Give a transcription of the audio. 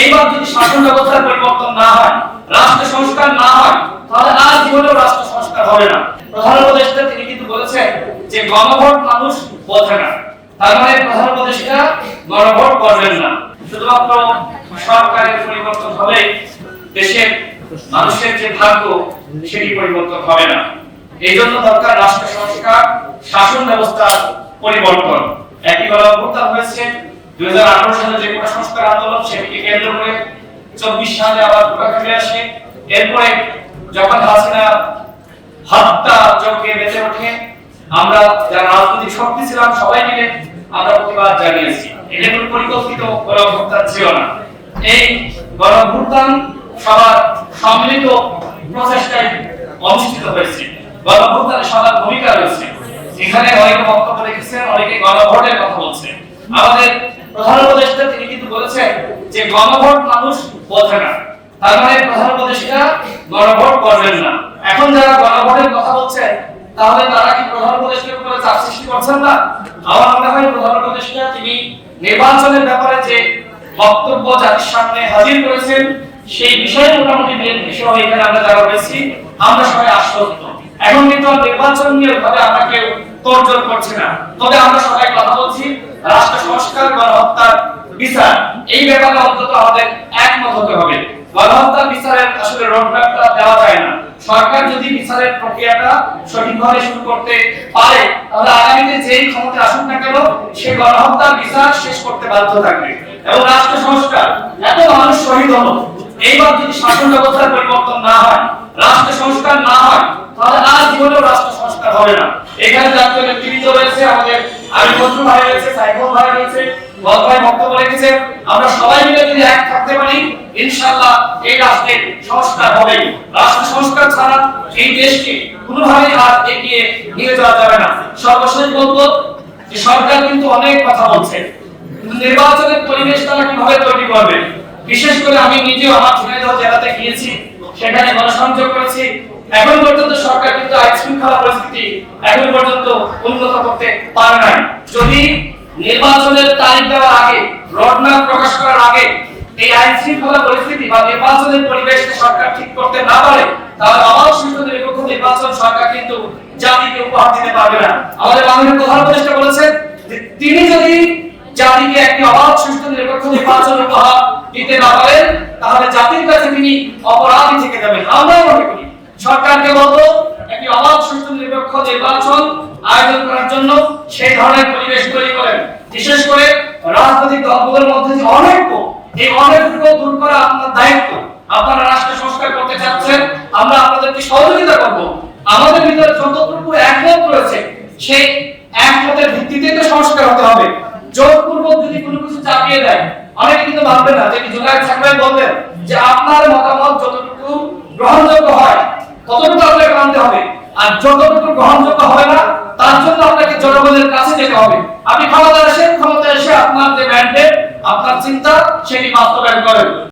এইবার যদি শাসন ব্যবস্থার পরিবর্তন না হয়, রাষ্ট্র সংস্কার না হয়, তাহলে আর জীবনেও রাষ্ট্র সংস্কার হবে না। প্রধান উপদেষ্টা তিনি কিন্তু বলেছেন যে গণভোট মানুষ বোঝে না। তার মানে প্রধান উপদেষ্টা গণভোট করবেন না। শুধুমাত্র সরকারের পরিবর্তন হলে দেশের মানুষের যে ভাগ্য, সেটি পরিবর্তন হবে না। এই জন্য দরকার রাষ্ট্র সংস্কার, শাসন ব্যবস্থা পরিবর্তন। একই গণঅভ্যুত্থান হয়েছে দুই হাজার আঠারো সালে যে কোটা সংস্কার আন্দোলন সেটিকে কেন্দ্র করে চব্বিশ সালে আবার ধোকা ফিরে আসে। এরপরে যখন হাসিনা হত্যা যজ্ঞে বেঁচে ওঠে, আমরা যারা রাজনৈতিক শক্তি ছিলাম সবাই মিলে আমরা প্রতিবাদ জানিয়েছি। এটা কোনো পরিকল্পিত গণঅভ্যুত্থান ছিল না। এই গণঅভ্যুত্থান সবার সম্মিলিত প্রচেষ্টায় অনুষ্ঠিত হয়েছে। গণঅভ্যুত্থানে সবার ভূমিকা রয়েছে। এখানে অনেকে বক্তব্য রেখেছেন, অনেকে গণভোটের কথা বলছেন। আমাদের প্রধান উপদেষ্টা তিনি কিন্তু বলেছেন যে গণভোট মানুষ বোঝে না। তার মানে প্রধান উপদেষ্টা গণভোট করবেন না। এখন যারা গণভোটের কথা বলছেন, তাহলে তারা কি প্রধান উপদেষ্টার উপরে চাপ সৃষ্টি করছেন না? আমার মনে হয় প্রধান উপদেষ্টা তিনি নির্বাচনের ব্যাপারে যে বক্তব্য জাতির সামনে হাজির করেছেন, সেই বিষয়ে মোটামুটি বিষয় এখানে আমরা যারা রয়েছি, আমরা সবাই আশ্বস্ত। এখন কিন্তু নির্বাচন নিয়ে ভাবে আমরা কেউ তোড়জোড় করছি না। তবে আমরা সবাই কথা রাষ্ট্র সংস্কার গণহত্যার বিচার, এই ব্যাপারে অন্তত আমাদের একমত হতে হবে। গণহত্যার বিচারের আসলে রোডম্যাপটা দেওয়া যায় না। সরকার যদি বিচারের প্রক্রিয়াটা সঠিকভাবে শুরু করতে পারে, তাহলে আগামীতে যেই ক্ষমতা আসুক না কেন, সে গণহত্যার বিচার শেষ করতে বাধ্য থাকবে। এবং রাষ্ট্র সংস্কার এত মানুষ শহীদ হলো। এইবার যদি শাসন ব্যবস্থার পরিবর্তন না হয় রাষ্ট্র সংস্কার না হয় তাহলে আর জীবনেও রাষ্ট্র সংস্কার হবে না। এখানে রয়েছে, আমাদের আমি বন্ধু ভাই ভাই ভাই আমরা সবাই মিলে যদি এক পারি, ইনশাআল্লাহ এই সংস্কার হবেই। রাষ্ট্র সংস্কার ছাড়া এই দেশকে আর এগিয়ে নিয়ে যাওয়া যাবে না। সর্বশেষ বলব যে সরকার কিন্তু অনেক কথা বলছে। নির্বাচনের পরিবেশ তারা কীভাবে তৈরি করবে? বিশেষ করে আমি নিজেও আমার জেলাতে গিয়েছি, সেখানে গণসংযোগ করেছি এখন পর্যন্ত সরকার কিন্তু আইন শৃঙ্খলা পরিস্থিতি এখন পর্যন্ত উন্নত করতে পারে নাই। যদি নির্বাচনের তারিখ দেওয়ার আগে রোডম্যাপ প্রকাশ করার আগে এই আইন শৃঙ্খলা পরিস্থিতি বা নির্বাচনের পরিবেশকে সরকার ঠিক করতে না পারে, তাহলে অবাধ সুষ্ঠু নিরপেক্ষ নির্বাচন সরকার কিন্তু জাতিকে উপহার দিতে পারবে না। আমাদের বাংলাদেশের প্রধান উপদেষ্টা বলেছেন যে তিনি যদি জাতিকে একটি অবাধ সুষ্ঠু নিরপেক্ষ নির্বাচন উপহার দিতে না পারেন, তাহলে জাতির কাছে তিনি অপরাধী থেকে যাবেন। আমরাও মনে করি? সরকারকে বলব, একটি অবাধ সুষ্ঠু নিরপেক্ষ নির্বাচন আয়োজন করার জন্য সেই ধরনের পরিবেশ তৈরি করেন। বিশেষ করে রাজনৈতিক দলগুলোর মধ্যে যে অনৈক্য, এই অনৈক্য দূর করা আপনার দায়িত্ব। আপনারা রাষ্ট্র সংস্কার করতে চাচ্ছেন, আমরা আপনাদেরকে সহযোগিতা করব। আমাদের ভিতরে যতটুকু একমত রয়েছে, সেই একমতের ভিত্তিতে তো সংস্কার হতে হবে। জোরপূর্বক যদি কোনো কিছু চাপিয়ে দেয়, অনেকে কিন্তু মানবে না। যে জুলাই থাকবে বলবেন যে আপনার মতামত যতটুকু গ্রহণযোগ্য হয় ততটুকু আপনাকে মানতে হবে আর যতটুকু গ্রহণযোগ্য হবে না, তার জন্য আপনাকে জনগণের কাছে যেতে হবে। আপনি ক্ষমতা আসেন ক্ষমতা এসে আপনার যে ম্যান্ডেট আপনার চিন্তা, সেটি বাস্তবায়ন করেন।